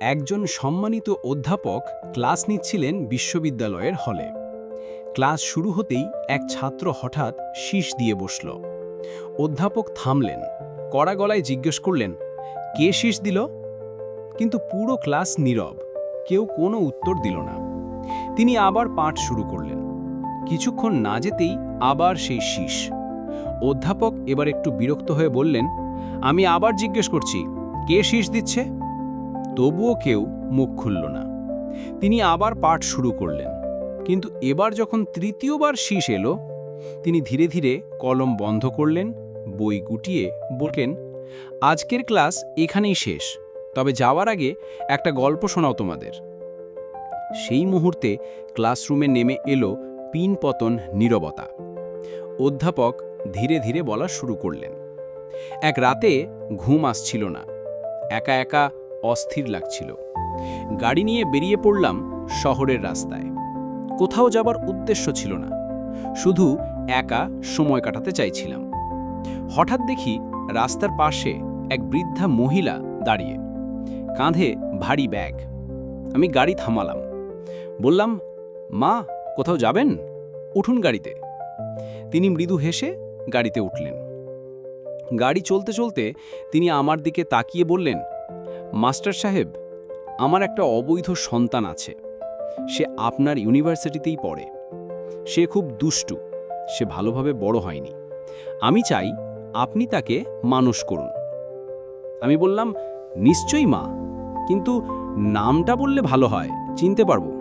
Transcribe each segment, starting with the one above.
একজন সম্মানিত অধ্যাপক ক্লাস নিচ্ছিলেন বিশ্ববিদ্যালয়ের হলে। ক্লাস শুরু হতেই এক ছাত্র হঠাৎ শীষ দিয়ে বসল। অধ্যাপক থামলেন, কড়া গলায় জিজ্ঞেস করলেন, কে শীষ দিল? কিন্তু পুরো ক্লাস নীরব, কেউ কোনো উত্তর দিল না। তিনি আবার পাঠ শুরু করলেন। কিছুক্ষণ না যেতেই আবার সেই শীষ। অধ্যাপক এবার একটু বিরক্ত হয়ে বললেন, আমি আবার জিজ্ঞেস করছি, কে শীষ দিচ্ছে? তবুও কেউ মুখ খুলল না। তিনি আবার পাঠ শুরু করলেন। কিন্তু এবার যখন তৃতীয়বার শীষ এলো, তিনি ধীরে ধীরে কলম বন্ধ করলেন, বই গুটিয়ে বললেন, আজকের ক্লাস এখানেই শেষ, তবে যাওয়ার আগে একটা গল্প শোনাও তোমাদের। সেই মুহূর্তে ক্লাসরুমে নেমে এলো পিন পতন নীরবতা। অধ্যাপক ধীরে ধীরে বলা শুরু করলেন, এক রাতে ঘুম আসছিল না। একা একা অস্থির লাগছিল। গাড়ি নিয়ে বেরিয়ে পড়লাম শহরের রাস্তায়। কোথাও যাবার উদ্দেশ্য ছিল না। শুধু একা সময় কাটাতে চাইছিলাম। হঠাৎ দেখি রাস্তার পাশে এক বৃদ্ধা মহিলা দাঁড়িয়ে। কাঁধে ভারী ব্যাগ। আমি গাড়ি থামালাম। বললাম, মা, কোথাও যাবেন? উঠুন গাড়িতে। তিনি মৃদু হেসে গাড়িতে উঠলেন। গাড়ি চলতে চলতে তিনি আমার দিকে তাকিয়ে বললেন মাস্টার সাহেব, আমার একটা অবৈধ সন্তান আছে। সে আপনার ইউনিভার্সিটিতেই পড়ে। সে খুব দুষ্টু। সে ভালোভাবে বড় হয়নি। আমি চাই আপনি তাকে মানুষ করুন। আমি বললাম, নিশ্চয়ই মা। কিন্তু নামটা বললে ভালো হয়, চিনতে পারব।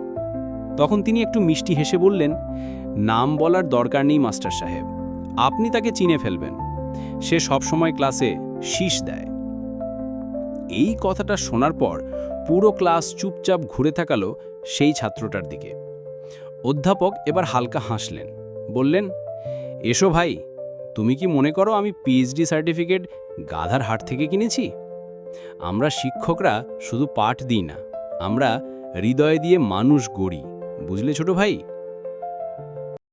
তখন তিনি একটু মিষ্টি হেসে বললেন, নাম বলার দরকার নেই, মাস্টার সাহেব। আপনি তাকে চিনে ফেলবেন। সে সবসময় ক্লাসে শীষ দেয়। এই কথাটা শোনার পর পুরো ক্লাস চুপচাপ ঘুরে থাকালো সেই ছাত্রটার দিকে। অধ্যাপক এবার হালকা হাসলেন, বললেন, এসো ভাই, তুমি কি মনে করো আমি পিএইচডি সার্টিফিকেট গাধার হাট থেকে কিনেছি? আমরা শিক্ষকরা শুধু পাঠ দিই না, আমরা হৃদয় দিয়ে মানুষ গড়ি, বুঝলে ছোট ভাই?